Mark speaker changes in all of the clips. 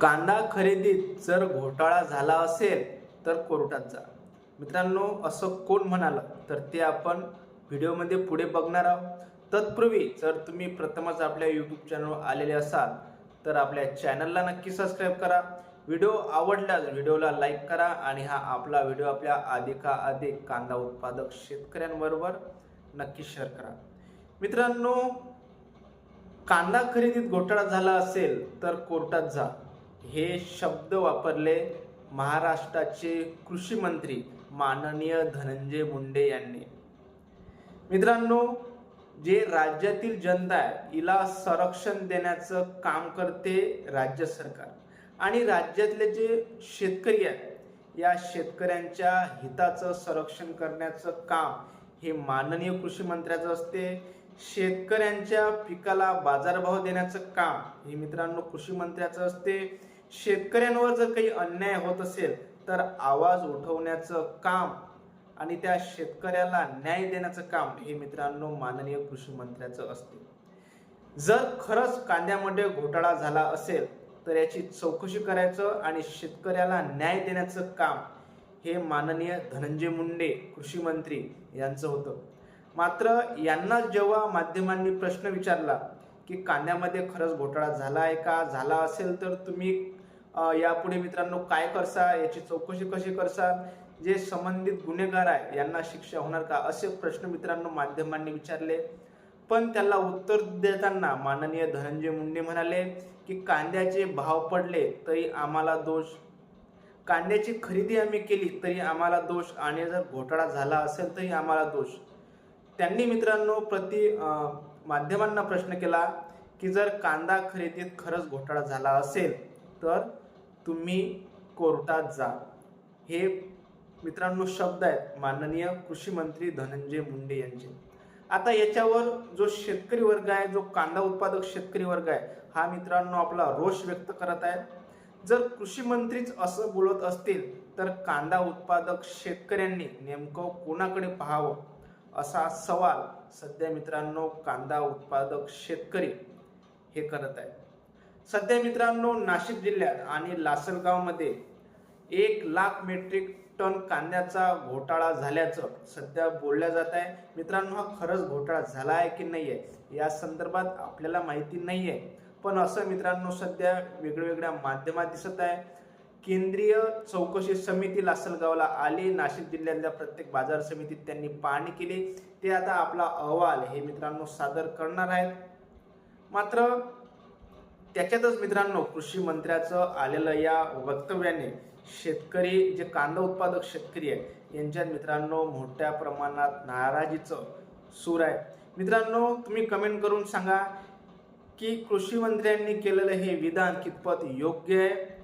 Speaker 1: कांदा खरेदीत जर घोटाळा झाला असेल तर कोर्टात जा. मित्रांनो असं कोण म्हणालं तर ते आपण व्हिडिओमध्ये पुढे बघणार आहोत. तत्पूर्वी जर तुम्ही प्रथमच आपल्या यूट्यूब चॅनलवर आलेले असाल तर आपल्या चॅनलला नक्की सबस्क्राईब करा. व्हिडिओ आवडल्यास व्हिडिओला लाईक करा आणि हा आपला व्हिडिओ आपल्या अधिकाधिक कांदा उत्पादक शेतकऱ्यांबरोबर नक्की शेअर करा. मित्रांनो कांदा खरेदीत घोटाळा झाला असेल तर कोर्टात जा. हे शब्द वापरले महाराष्ट्राचे कृषी मंत्री माननीय धनंजय मुंडे यांनी. मित्रांनो जे राज्यातील जनता आहे हिला संरक्षण देण्याचं काम करते राज्य सरकार. आणि राज्यातले जे शेतकरी आहेत या शेतकऱ्यांच्या हिताचं संरक्षण करण्याचं काम हे माननीय कृषी मंत्र्याचं असते. शेतकऱ्यांच्या पिकाला बाजारभाव देण्याचं काम हे मित्रांनो कृषी मंत्र्याचं असते. शेतकऱ्यांवर जर काही अन्याय होत असेल तर आवाज उठवण्याचं काम आणि त्या शेतकऱ्याला न्याय देण्याचं काम हे मित्रांनो माननीय कृषी मंत्र्याचं असते. जर खरंच कांद्यामध्ये घोटाळा झाला असेल तर याची चौकशी करायचं आणि शेतकऱ्याला न्याय देण्याचं काम हे माननीय धनंजय मुंडे कृषी मंत्री यांचं होतं. मात्र यांना जेव्हा माध्यमांनी प्रश्न विचारला की कांद्यामध्ये खरंच घोटाळा झाला आहे का? झाला असेल तर तुम्ही यापुढे मित्रांनो काय करसा याची चौकशी कशी करसा जे संबंधित गुन्हेगार आहे यांना शिक्षा होणार का? असे प्रश्न मित्रांनो माध्यमांनी विचारले. पण त्याला उत्तर देताना माननीय धनंजय मुंडे म्हणाले की कांद्याचे भाव पडले तरी आम्हाला दोष. कांद्याची खरेदी आम्ही केली तरी आम्हाला दोष. आणि जर घोटाळा झाला असेल तरी आम्हाला दोष. त्यांनी मित्रांनो प्रति माध्यमांना प्रश्न केला की जर कांदा खरेदीत खरंच घोटाळा झाला असेल तर तुम्ही कोर्टात जा. हे मित्रांनो शब्द आहेत माननीय कृषी मंत्री धनंजय मुंडे यांचे. आता याच्यावर जो शेतकरी वर्ग आहे जो कांदा उत्पादक शेतकरी वर्ग आहे हा मित्रांनो आपला रोष व्यक्त करत आहे जर कृषी मंत्रीच असं बोलत असतील तर कांदा उत्पादक शेतकऱ्यांनी नेमकं कोणाकडे पाहावं? असा सवाल सध्या मित्रांनो कांदा उत्पादक शेतकरी हे करत आहे सध्या मित्रांनो नाशिक जिल्ह्यात आणि लासलगावमध्ये एक लाख मेट्रिक टन कांद्याचा घोटाळा झाल्याचं सध्या बोलल्या जात आहे. मित्रांनो हा खरंच घोटाळा झाला आहे की नाही आहे? या संदर्भात आपल्याला माहिती नाही आहे. पण असं मित्रांनो सध्या वेगवेगळ्या माध्यमात दिसत आहे. केंद्रीय चौकशी समिती लासलगावला आली. नाशिक जिल्ह्यातल्या प्रत्येक बाजार समितीत त्यांनी पाहणी केली. ते आता आपला अहवाल हे मित्रांनो सादर करणार आहेत. मात्र त्याच्यातच मित्रांनो कृषी मंत्र्याचं आलेलं या वक्तव्याने शेतकरी जे कांदा उत्पादक शेतकरी आहे यांच्यात मित्रांनो मोठ्या प्रमाणात नाराजीचं सूर आहे. मित्रांनो तुम्ही कमेंट करून सांगा की कृषी मंत्र्यांनी केलेलं हे विधान कितपत योग्य आहे?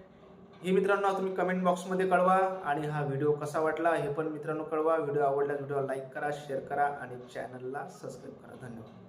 Speaker 1: हे मित्रांनो तुम्ही कमेंट बॉक्समध्ये कळवा आणि हा व्हिडिओ कसा वाटला हे पण मित्रांनो कळवा. व्हिडिओ आवडल्यास व्हिडिओ लाईक करा शेअर करा आणि चॅनलला सबस्क्राईब करा. धन्यवाद.